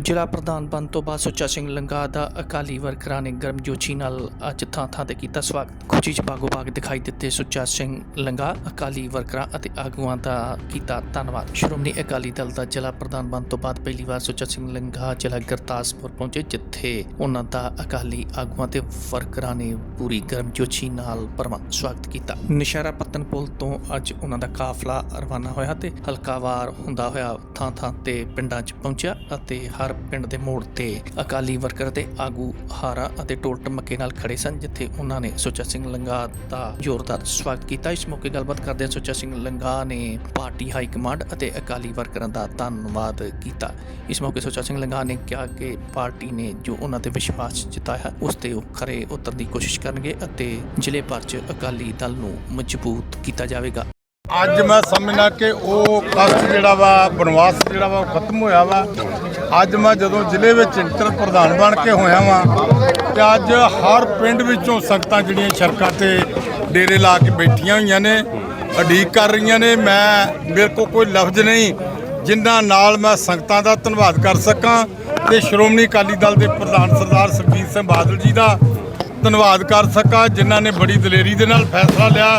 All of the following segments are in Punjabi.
ਜ਼ਿਲ੍ਹਾ ਪ੍ਰਧਾਨ ਬਣ ਤੋਂ ਬਾਅਦ ਸੁੱਚਾ ਸਿੰਘ ਲੰਗਾ ਦਾ ਅਕਾਲੀ ਵਰਕਰਾਂ ਨੇ ਗਰਮਜੋਸ਼ੀ ਨਾਲ ਅੱਜ ਥਾਂ ਥਾਂ ਤੇ ਕੀਤਾ ਸਵਾਗਤ। ਖੁਸ਼ੀ ਚ ਬਾਗੋ ਬਾਗ ਦਿਖਾਈ ਦਿੱਤੇ ਸੁੱਚਾ ਸਿੰਘ ਲੰਗਾ, ਅਕਾਲੀ ਵਰਕਰਾਂ ਅਤੇ ਆਗੂਆਂ ਦਾ ਕੀਤਾ ਧੰਨਵਾਦ। ਸ਼੍ਰੋਮਣੀ ਅਕਾਲੀ ਦਲ ਦਾ ਜ਼ਿਲ੍ਹਾ ਪ੍ਰਧਾਨ ਬਣ ਤੋਂ ਬਾਅਦ ਪਹਿਲੀ ਵਾਰ ਸੁੱਚਾ ਸਿੰਘ ਲੰਗਾ ਜ਼ਿਲ੍ਹਾ ਗੁਰਦਾਸਪੁਰ ਪਹੁੰਚੇ, ਜਿੱਥੇ ਉਹਨਾਂ ਦਾ ਅਕਾਲੀ ਆਗੂਆਂ ਤੇ ਵਰਕਰਾਂ ਨੇ ਪੂਰੀ ਗਰਮਜੋਸ਼ੀ ਨਾਲ ਭਰਵਾਂ ਸਵਾਗਤ ਕੀਤਾ। ਨਿਸ਼ਾਰਾ ਪੱਤਨ ਪੁਲ ਤੋਂ ਅੱਜ ਉਹਨਾਂ ਦਾ ਕਾਫਲਾ ਰਵਾਨਾ ਹੋਇਆ ਤੇ ਹਲਕਾਵਾਰ ਹੁੰਦਾ ਹੋਇਆ ਥਾਂ ਥਾਂ ਤੇ ਪਿੰਡਾਂ 'ਚ ਪਹੁੰਚਿਆ ਅਤੇ ਹਰ ਪਿੰਡ ਦੇ ਮੋੜ ਤੇ ਅਕਾਲੀ ਵਰਕਰ ਤੇ ਆਗੂ ਹਾਰਾ ਅਤੇ ਟੋਲ ਟਮੱਕੇ ਨਾਲ ਖੜੇ ਸਨ, ਜਿੱਥੇ ਉਹਨਾਂ ਨੇ ਸੁੱਚਾ ਸਿੰਘ ਲੰਗਾ ਦਾ ਜ਼ੋਰਦਾਰ ਸਵਾਗਤ ਕੀਤਾ। ਇਸ ਮੌਕੇ ਗੱਲਬਾਤ ਕਰਦੇ ਸੁੱਚਾ ਸਿੰਘ ਲੰਗਾ ਨੇ ਪਾਰਟੀ ਹਾਈ ਕਮਾਂਡ ਅਤੇ ਅਕਾਲੀ ਵਰਕਰਾਂ ਦਾ ਧੰਨਵਾਦ ਕੀਤਾ। ਇਸ ਮੌਕੇ ਸੁੱਚਾ ਸਿੰਘ ਲੰਗਾ ਨੇ ਕਿਹਾ ਕਿ ਪਾਰਟੀ ਨੇ ਜੋ ਉਹਨਾਂ ਤੇ ਵਿਸ਼ਵਾਸ ਜਤਾਇਆ, ਉਸ ਤੇ ਉਹ ਖਰੇ ਉਤਰਨ ਦੀ ਕੋਸ਼ਿਸ਼ ਕਰਨਗੇ ਅਤੇ ਜ਼ਿਲ੍ਹੇ ਭਰ 'ਚ ਅਕਾਲੀ ਦਲ ਨੂੰ ਮਜ਼ਬੂਤ ਕੀਤਾ ਜਾਵੇਗਾ। ਅੱਜ ਮੈਂ ਸਮਝਣਾ ਕਿ ਉਹ ਕਸ਼ਟ ਜਿਹੜਾ ਵਾ, ਬਨਵਾਸ ਜਿਹੜਾ ਵਾ, ਉਹ ਖਤਮ ਹੋਇਆ ਵਾ। ਅੱਜ ਮੈਂ ਜਦੋਂ ਜ਼ਿਲ੍ਹੇ ਵਿੱਚ ਇੰਟਰ ਪ੍ਰਧਾਨ ਬਣ ਕੇ ਹੋਇਆ ਵਾਂ, ਤੇ ਅੱਜ ਹਰ ਪਿੰਡ ਵਿੱਚੋਂ ਸੰਗਤਾਂ ਜਿਹੜੀਆਂ ਸੜਕਾਂ ਤੇ ਡੇਰੇ ਲਾ ਕੇ ਬੈਠੀਆਂ ਹੋਈਆਂ ਨੇ, ਉਡੀਕ ਕਰ ਰਹੀਆਂ ਨੇ। ਮੈਂ, ਮੇਰੇ ਕੋਲ ਕੋਈ ਲਫ਼ਜ਼ ਨਹੀਂ ਜਿਨ੍ਹਾਂ ਨਾਲ ਮੈਂ ਸੰਗਤਾਂ ਦਾ ਧੰਨਵਾਦ ਕਰ ਸਕਾਂ ਤੇ ਸ਼੍ਰੋਮਣੀ ਅਕਾਲੀ ਦਲ ਦੇ ਪ੍ਰਧਾਨ ਸਰਦਾਰ ਸੁਖਬੀਰ ਸਿੰਘ ਬਾਦਲ ਜੀ ਦਾ ਧੰਨਵਾਦ ਕਰ ਸਕਾਂ, ਜਿਨ੍ਹਾਂ ਨੇ ਬੜੀ ਦਲੇਰੀ ਦੇ ਨਾਲ ਫੈਸਲਾ ਲਿਆ।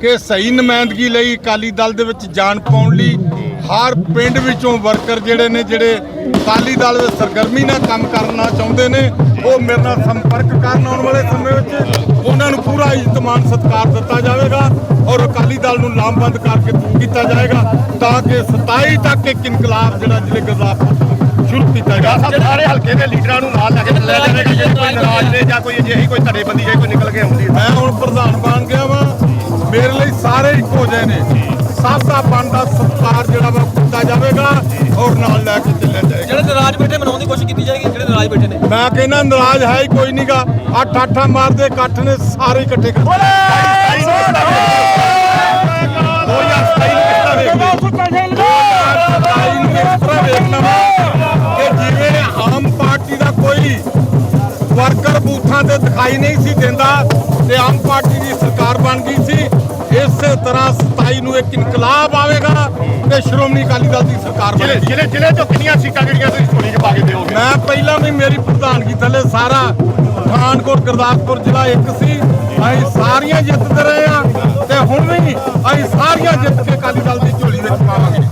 ਕਿ ਸਹੀ ਨੁਮਾਇੰਦਗੀ ਲਈ ਅਕਾਲੀ ਦਲ ਦੇ ਵਿੱਚ ਜਾਣ ਪਾਉਣ ਲਈ ਹਰ ਪਿੰਡ ਵਿੱਚੋਂ ਵਰਕਰ ਜਿਹੜੇ ਨੇ ਜਿਹੜੇ ਅਕਾਲੀ ਦਲ ਵਿੱਚ ਸਰਗਰਮੀ ਨਾਲ ਕੰਮ ਕਰਨਾ ਚਾਹੁੰਦੇ ਨੇ ਉਹ ਮੇਰੇ ਨਾਲ ਸੰਪਰਕ ਕਰਨ ਆਉਣ ਵਾਲੇ ਸਮੇਂ ਵਿੱਚ ਉਹਨਾਂ ਨੂੰ ਪੂਰਾ ਇੱਜ਼ਤਮਾਨ ਸਤਿਕਾਰ ਦਿੱਤਾ ਜਾਵੇਗਾ ਔਰ ਅਕਾਲੀ ਦਲ ਨੂੰ ਲਾਮਬੰਦ ਕਰਕੇ ਦੂਰ ਕੀਤਾ ਜਾਏਗਾ ਤਾਂ ਕਿ 27 ਤੱਕ ਇੱਕ ਇਨਕਲਾਬ ਜਿਹੜਾ ਜ਼ਿਲ੍ਹੇ ਗੁਰਦਾਸਪੁਰ ਸ਼ੁਰੂ ਕੀਤਾ ਜਾ ਸਾਹਿਬ ਸਾਰੇ ਹਲਕੇ ਦੇ ਲੀਡਰਾਂ ਨੂੰ ਨਾਲ ਲੈ ਕੇ ਚੱਲਿਆ ਜਾਵੇਗਾ ਜੇ ਕੋਈ ਨਾਰਾਜ਼ ਨੇ ਜਾਂ ਕੋਈ ਅਜਿਹੀ ਕੋਈ ਧੜੇਬੰਦੀ ਜੇ ਕੋਈ ਨਿਕਲ ਕੇ ਆਉਂਦੀ ਹੈ। ਮੈਂ ਹੁਣ ਪ੍ਰਧਾਨ ਬਣ ਗਿਆ ਮੇਰੇ ਲਈ ਸਾਰੇ ਇੱਕੋ ਜਿਹੇ ਨੇ। ਸਭ ਦਾ ਬਣਦਾ ਸਤਿਕਾਰ ਜਿਹੜਾ ਵਾ ਕੀਤਾ ਜਾਵੇਗਾ ਔਰ ਨਾਲ ਲੈ ਕੇ ਚੱਲਿਆ ਜਾਏਗਾ। ਜਿਹੜੇ ਨਾਰਾਜ਼ ਬੈਠੇ ਮਨਾਉਣ ਦੀ ਕੋਸ਼ਿਸ਼ ਕੀਤੀ ਜਾਏਗੀ ਜਿਹੜੇ ਨਾਰਾਜ਼ ਬੈਠੇ ਨੇ। ਮੈਂ ਕਹਿੰਦਾ ਨਾਰਾਜ਼ ਹੈ ਹੀ ਕੋਈ ਨਹੀਂਗਾ ਅੱਠ ਅੱਠਾਂ ਮਾਰਦੇ ਇਕੱਠ ਨੇ ਸਾਰੇ ਇਕੱਠੇ ਕਰ ਆਮ ਪਾਰਟੀ ਦਾ ਕੋਈ ਵਰਕਰ ਬੂਥਾਂ ਤੇ ਦਿਖਾਈ ਨਹੀਂ ਸੀ ਦਿੰਦਾ ਤੇ ਆਮ ਪਾਰਟੀ ਦੀ ਸਰਕਾਰ ਬਣ ਗਈ ਤਰ੍ਹਾਂ 27 ਨੂੰ ਇੱਕ ਇਨਕਲਾਬ ਆਵੇਗਾ ਤੇ ਸ਼੍ਰੋਮਣੀ ਅਕਾਲੀ ਦਲ ਦੀ ਸਰਕਾਰ ਬਣੇਗੀ। ਜ਼ਿਲ੍ਹੇ ਜ਼ਿਲ੍ਹੇ ਤੋਂ ਕਿੰਨੀਆਂ ਸੀਟਾਂ ਜਿਹੜੀਆਂ ਤੁਸੀਂ ਝੋਲੀ 'ਚ ਪਾ ਕੇ ਦਿਓਗੇ? ਮੈਂ ਪਹਿਲਾਂ ਵੀ ਮੇਰੀ ਪ੍ਰਧਾਨਗੀ ਥੱਲੇ ਸਾਰਾ ਪਠਾਨਕੋਟ ਗੁਰਦਾਸਪੁਰ ਜ਼ਿਲ੍ਹਾ ਇੱਕ ਸੀ। ਅਸੀਂ ਸਾਰੀਆਂ ਜਿੱਤਦੇ ਰਹੇ ਆ ਤੇ ਹੁਣ ਵੀ ਅਸੀਂ ਸਾਰੀਆਂ ਜਿੱਤ ਕੇ ਅਕਾਲੀ ਦਲ ਦੀ ਝੋਲੀ ਵਿੱਚ ਪਾਵਾਂਗੇ।